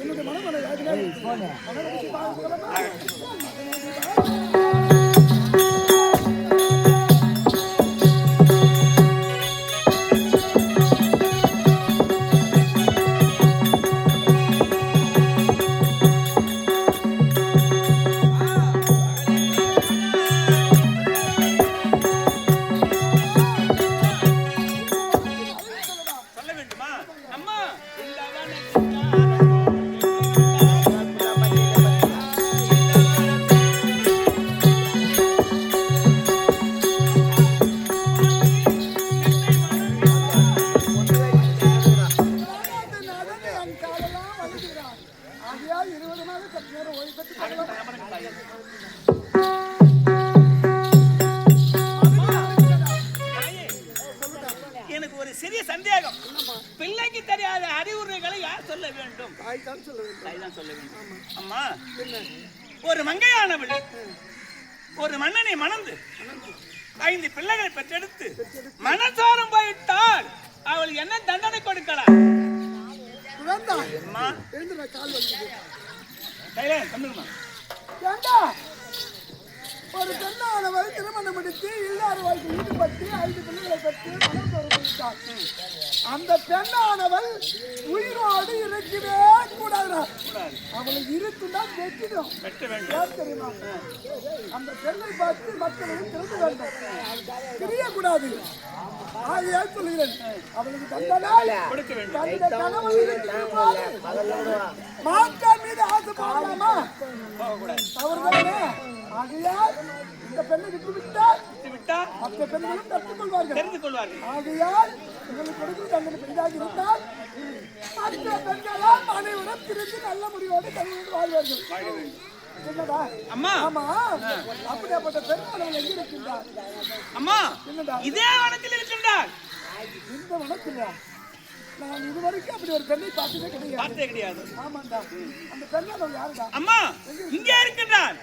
என்னுடைய மனமன பிள்ளைக்கு தெரியாத அறிவுரைகளை யார் சொல்ல வேண்டும்? தாய் தான் சொல்ல வேண்டும். தாய் தான் சொல்ல வேண்டும். அம்மா ஒரு மங்கையானவள் ஒரு மன்னனை மணந்து ஐந்து பிள்ளைகளை பெற்றெடுத்து மனசாரம் போயிட்டால் அவள் என்ன தண்டனை கொடுக்கலாம் அம்மா. ஒரு பெண்ணானவள் திருமணம் முடித்து இல்லாத வாழ்க்கை ஈடுபட்டு ஐந்து பிள்ளைகளை பெற்று மனம் தோறுவிட்டாள் அந்த பெண்ணானவள் உயிரோடு இருக்கவே கூடாது அவளை இருக்குன்னா வெட்டிடும். தெரியுமா? அந்த பெண்ணை பார்த்து மக்களுக்கு திறந்து வேண்டும். தெரியக்கூடாது ஆகையால் சொல்கிறேன் அவளுக்கு கணவன் இருக்கிற மாற்றான் மீது போகக்கூடாது தவறுதானே ஆகையால் இந்த பெண்ணை விட்டு விட்டால் விட்டு விட்டா மற்ற பெண்களும் கற்றுக்கொள்வார்கள். தெரிந்து கொள்வார்கள் ஆகையால் உங்களுக்கு கொடுக்கும் தங்களை பெரிதாக இருந்தால் மற்ற பெண்களால் அனைவரும் பிரிந்து நல்ல முடிவோடு கல்வியோடு வாழ்வார்கள். என்னடா? அம்மா. ஆமா. அப்படியாப்பட்ட பெண்கள் எங்க இருக்கின்றார்? அம்மா என்னடா? இதே வனத்தில் இருக்கின்றார். இந்த வனத்திலா நான் இதுவரைக்கும் அப்படி ஒரு பெண்ணை பார்த்ததே கிடையாது. பார்த்தே கிடையாது. ஆமாண்டா. அந்த பெண்ணானவள் யாருடா? அம்மா இங்கே இருக்கின்றார்.